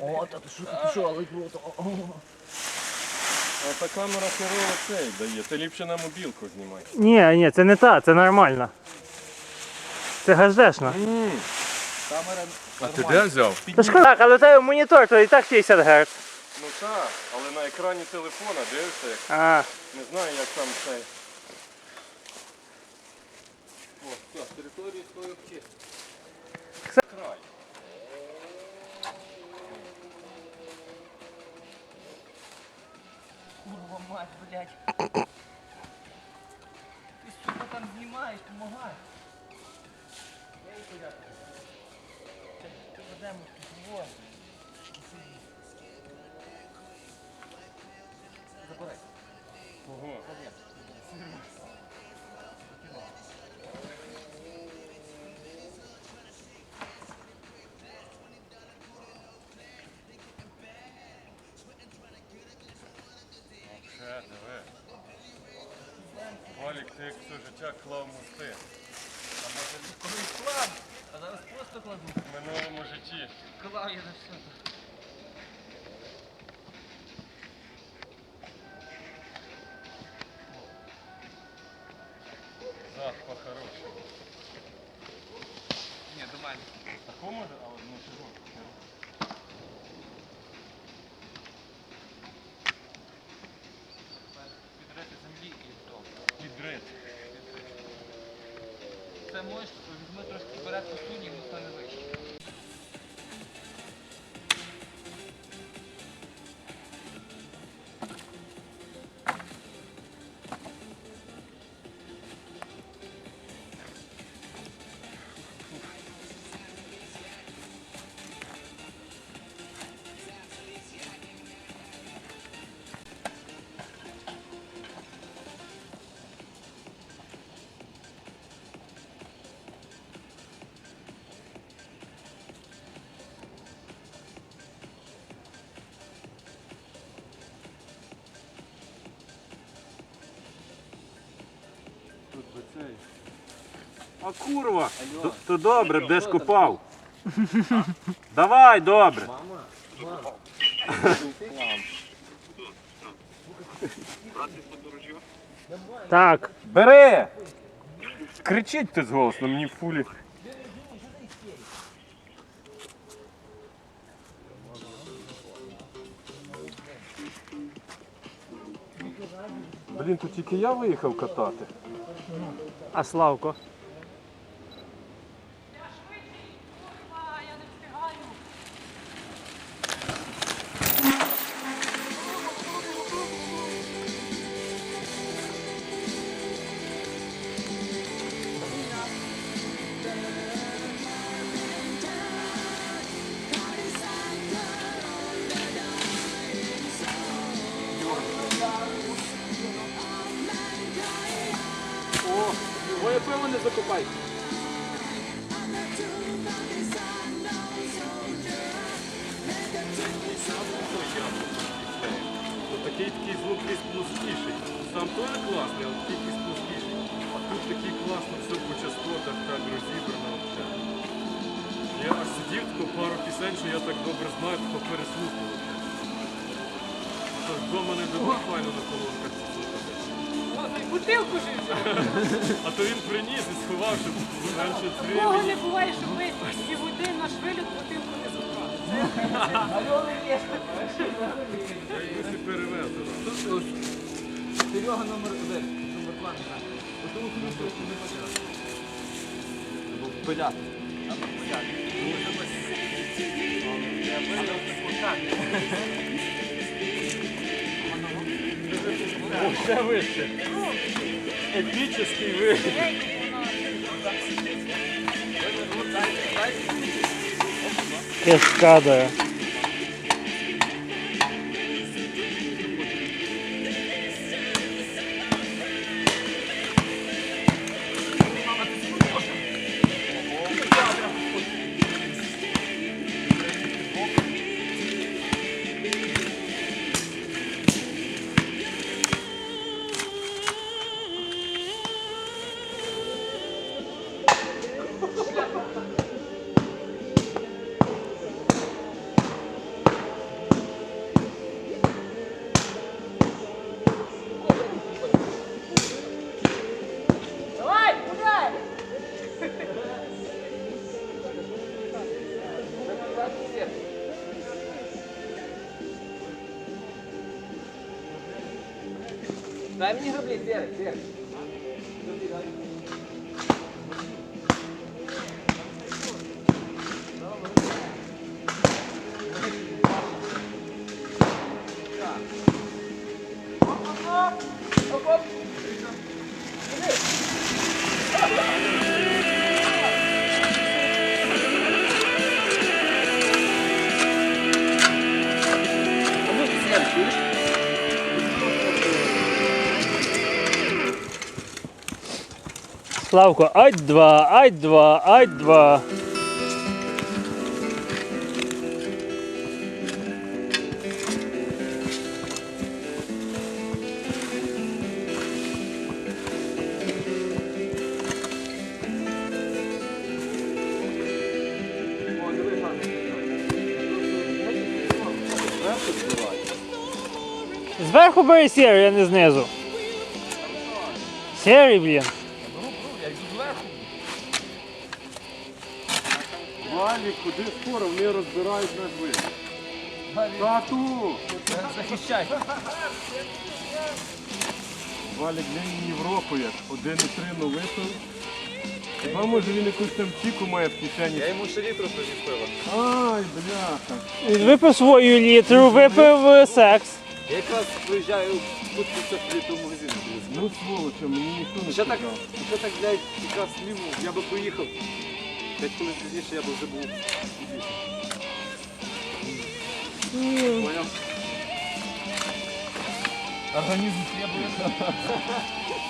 О, та ти що, ти що, але круто. О, А та камера херово цей дає. Ти ліпше на мобілку знімай. Ні, ні, це не та, це нормально. Це газешна. Камера А ти де взяв? Та ж так, але у тебе монітор, то і так 60 Гц. Ну так, але на екрані телефона дивишся, як А, не знаю, як там цей. О, все, територію свою вчити. Край. Курва мать, блядь. Ти сука там знімаєш. Забирай. Ого. Ще, Валік, ти як все життя клав мости. А може колись клав, а зараз просто кладу. В минулому житті. Клав я на все. Зад по-хорошому. Ні, до мене. Тако може, але ну чого? Можеш, візьми трошки вперед посунь, воно стане вище. А курва! То, то добре, де ж купав? Давай, добре. так. Бери! Кричить ти з голосно, мені в фулі. Блін, тут тільки я виїхав катати. А Славко. Пиво не закопай. То такий такий звук десь плоскіший. Сам теж класний, але такий якийсь плоскіший. А тут такий класно все по частотах так розібрано взагалі. Я аж сидів тако пару пісень, що я так добре знаю, то переслухав. Тож вдома не дадуть файно на колонках. Бутилку ж. А то він приніс і сховав, щоб раніше Такого не буває, щоб ми і в один наш виліт бутилку не забрали. Серега номер один. Номер два не знаю. Отому хрусту не почав. Або пиляти. Або пиляти. Ще вище. Епічний вигляд. Кескада. Дай мені граблі, Серик, Серик. Славко, ать два, ать два, ать два. Зверху бери сірий, а не знизу. Сірий, блін. Валік, куди скоро, вони розбирають наш вид. Тату! Захищай. Валік для Європу як. 1,3 ну випив. Хіба може він якусь там чіку має в кишені? Я йому ще літру пива. Ай, бляха. Він випив свою літру, випив е, секс. Я якраз приїжджаю тут 50 літрів в магазин. Ну сволоча, мені ніхто не Ще так, сказав. ще так, блядь, якраз ліву, я би поїхав. П'ять хвилин пізніше я б вже був. Поняв? Організм требує.